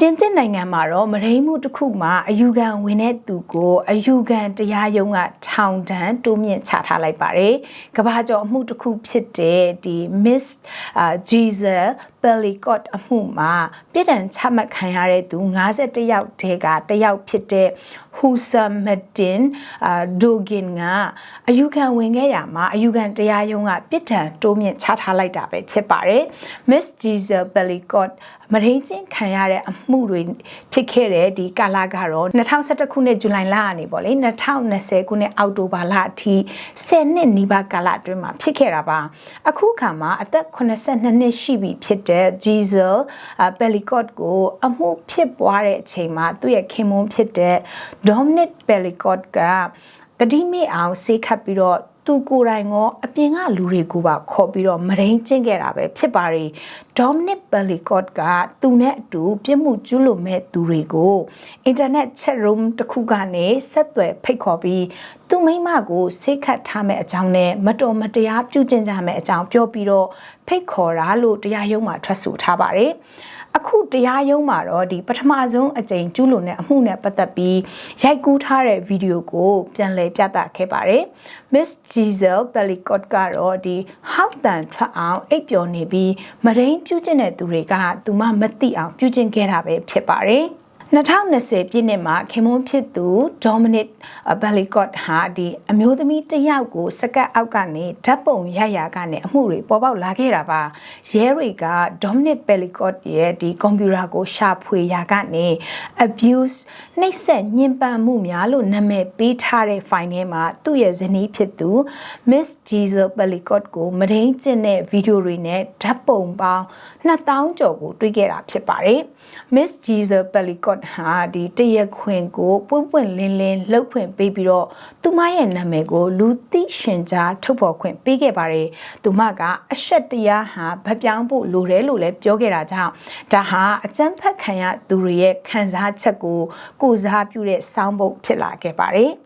ပြင်သစ်နိုင်ငံမှာတော့မရိမှုတစ်ခုမှာအယူခံဝင်တဲ့သူကိုအယူခံတရားရုံးကထောင်ဒဏ်တိုးမြင့်ချထားလိုက်ပါတယ်။ကမ္ဘာကျော်အမှုတစ်ခုဖြစ်တဲ့ဒီ Miss အာ Jesus Pellicot အမှုမှာပြည်ဒဏ်ချမှတ်ခံရတဲ့သူ51ယောက်တည်းကတယောက်ဖြစ်တဲ့ Husamaddin အာဒိုဂင်ကအယူခံဝင်ခဲ့ရမှာအယူခံတရားရုံးကပြည်ဒဏ်တိုးမြင့်ချထားလိုက်တာပဲဖြစ်ပါတယ်။ Miss Jesus Pellicot မရင်းချင်းခံရတဲ့အမှုတွေဖြစ်ခဲ့တဲ့ဒီကာလကတော့2011ခုနှစ်ဇူလိုင်လကနေပေါ့လေ2020ခုနှစ်အောက်တိုဘာလအထိ10နှစ်နီးပါးကာလအတွင်းမှာဖြစ်ခဲ့တာပါအခုခါမှာအသက်82နှစ်ရှိပြီဖြစ်တဲ့ Giselle Pellicot ကိုအမှုဖြစ်ပွားတဲ့အချိန်မှာသူ့ရဲ့ခင်မွန်းဖြစ်တဲ့ Dominic Pellicot ကတတိမိအောင်ဆေးခတ်ပြီးတော့ သူကိုယ်တိုင်ရောအပြင်ကလူတွေကိုပါခေါ်ပြီးတော့မရင်းကျင့်ခဲ့တာပဲဖြစ်ပါတယ် Dominic Pellicot ကသူနဲ့အတူပြစ်မှုကျူးလွန်မဲ့သူတွေကိုအင်တာနက် chat room တစ်ခုကနေဆက်သွယ်ဖိတ်ခေါ်ပြီးသူမိမကိုစိတ်ခတ်ထားမဲ့အကြောင်းနဲ့မတော်မတရားပြုကျင့်ကြမဲ့အကြောင်းပြောပြီးတော့ဖိတ်ခေါ်တာလို့တရားရုံးမှာထွက်ဆိုထားပါတယ်အခုတရားရုံးမှာတော့ဒီပထမဆုံးအကြိမ်ကျူးလွန်တဲ့အမှုနဲ့ပတ်သက်ပြီးရိုက်ကူးထားတဲ့ဗီဒီယိုကိုပြန်လည်ပြသခဲ့ပါတယ်။ Miss Giselle Pellicot ကတော့ဒီဟောက်တန်ထွက်အောင်အိပ်ပျော်နေပြီးမရင်းပြုကျင့်တဲ့သူတွေကသူမမသိအောင်ပြုကျင့်ခဲ့တာပဲဖြစ်ပါတယ်။ 2020ပြည့်နှစ်မှာခင်မွန်းဖြစ်သူ Dominic Bellicott ဟာဒီအမျိုးသမီးတစ်ယောက်ကိုစကတ်အောက်ကနေဓာတ်ပုံရရကနေအမှုတွေပေါ်ပေါက်လာခဲ့တာပါရဲတွေက Dominic Bellicott ရဲ့ဒီကွန်ပျူတာကိုရှာဖွေရကနေ abuse နှိပ်စက်ညှဉ်းပန်းမှုများလို့နာမည်ပေးထားတဲ့ file ထဲမှာသူ့ရဲ့ဇနီးဖြစ်သူ Miss Giselle Bellicott ကိုမရင်းကျင့်တဲ့ဗီဒီယိုတွေနဲ့ဓာတ်ပုံပေါင်း2000ကျော်ကိုတွေ့ခဲ့တာဖြစ်ပါတယ် Miss Giselle Pellicot ဟာဒီတရက်ခွင်ကိုပွင့်ပွင့်လင်းလင်းလှုပ်ဖွင့်ပေးပြီးတော့သူမရဲ့နာမည်ကိုလူသိရှင်ကြားထုတ်ဖော်ခွင့်ပေးခဲ့ပါတယ်။သူမကအရှက်တရားဟာဗပြောင်းဖို့လိုတယ်လို့လည်းပြောခဲ့တာကြောင့်ဒါဟာအကြမ်းဖက်ခံရသူတွေရဲ့ခံစားချက်ကိုကိုစားပြုတဲ့စောင်းပုတ်ဖြစ်လာခဲ့ပါတယ်။